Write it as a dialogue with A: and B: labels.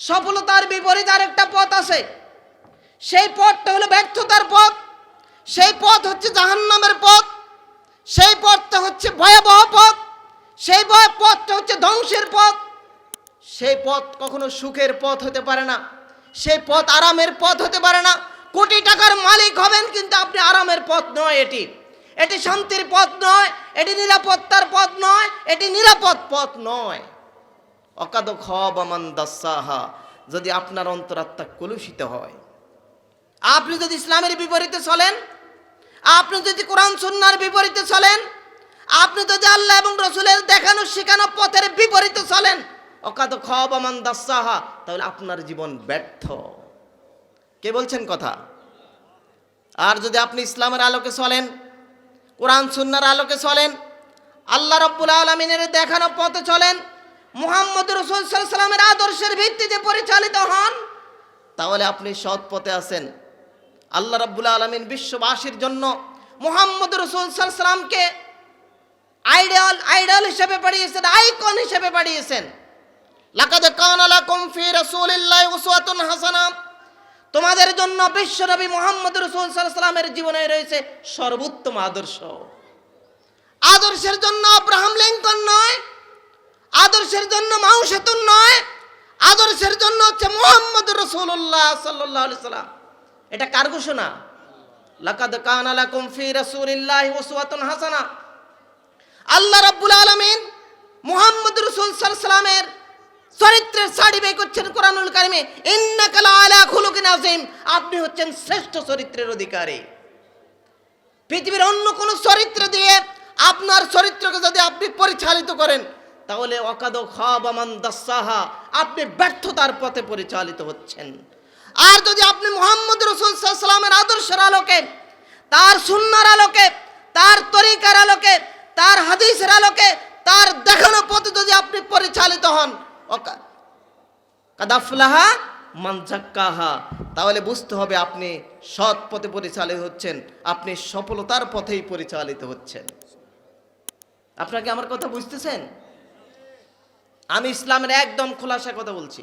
A: সফলতার বিপরীত আরেকটা পথ আছে। সেই পথটা হলো ব্যর্থতার পথ। সেই পথ হচ্ছে জাহান্নামের পথ। সেই পথটা হচ্ছে ভয়াবহ পথ। সেই ভয় পথটা হচ্ছে ধ্বংসের পথ। সেই পথ কখনো সুখের পথ হতে পারে না। সেই পথ আরামের পথ হতে পারে না। কোটি টাকার মালিক হবেন কিন্তু আপনি আরামের পথ নয় এটি। এটি শান্তির পথ নয়, এটি নিরাপত্তার পথ নয়, এটি নিরাপদ পথ নয়। অকাদ খান দাসাহা, যদি আপনার অন্তরাত্মা কলুষিত হয়। আপনি যদি ইসলামের বিপরীতে চলেন, আপনি যদি কোরআন সুন্নার বিপরীতে চলেন, আপনি যদি আল্লাহ এবং রসুলের দেখানো শেখানো পথের বিপরীতে চলেন, অকাদ খান দাসাহা, তাহলে আপনার জীবন ব্যর্থ। কে বলছেন কথা? আর যদি আপনি ইসলামের আলোকে চলেন, কোরআন সুন্নার আলোকে চলেন, আল্লাহ রব্বুল আলমিনের দেখানো পথে চলেন মুহাম্মদ রসুল সাল্লামের আদর্শের ভিত্তিতে পরিচালিত হন। তাহলে আপনি সৎ পথে আছেন। আল্লাহ রব্বুল আলমিন বিশ্ববাসীর জন্য মুহাম্মদ রসুল সাল্লামকে আইডল আইডল হিসেবে পাঠিয়েছেন আইকন হিসেবে পাঠিয়েছেন লাকাদ কানা লাকুম ফি রাসূলিল্লাহি উসওয়াতুন হাসানা। তোমাদের জন্য বিশ্বনবী মুহাম্মদ রাসূল সাল্লামের জীবনে রয়েছে সর্বোত্তম আদর্শ। আদর্শের জন্য আব্রাহাম লিঙ্কন আদর্শের জন্য মাউ সেতুন নয়, আদর্শের জন্য হচ্ছে মুহাম্মদ রসুল্লাহ আলাইহি সাল্লাম। এটা কার ঘোষণা? লাকাদ কানা লাকুম ফি রাসূলিল্লাহি উসওয়াতুন হাসানা। আল্লাহ রাব্বুল আলামিন মুহাম্মদ রাসূল সাল্লামের চরিত্রের সাড়ি বের করছেন কোরআনুল কারিমে, ইন্নাকা লাআলা খুলুকিন আযীম। আপনি হচ্ছেন শ্রেষ্ঠ চরিত্রের অধিকারী। পৃথিবীর অন্য কোনো চরিত্র দিয়ে আপনার চরিত্রকে যদি আপনি পরিচালিত করেন তাহলে অকাদ খাবামান দাসাহা, আপনি ব্যর্থতার পথে পরিচালিত হচ্ছেন। আর যদি আপনি মোহাম্মদ রসুল সাল্লামের আদর্শের আলোকে, তার সুন্নার আলোকে, তার তরিকার আলোকে, তার হাদিসের আলোকে, তার দেখানো পথে যদি আপনি পরিচালিত হন কাদাফলাহা মানজাক্কাহা তাহলে বুঝতে হবে আপনি সৎ পথে পরিচালিত হচ্ছেন, আপনি সফলতার পথেই পরিচালিত হচ্ছেন। আপনাকে আমার কথা বুঝতেছেন? আমি ইসলামের একদম খোলাসা কথা বলছি।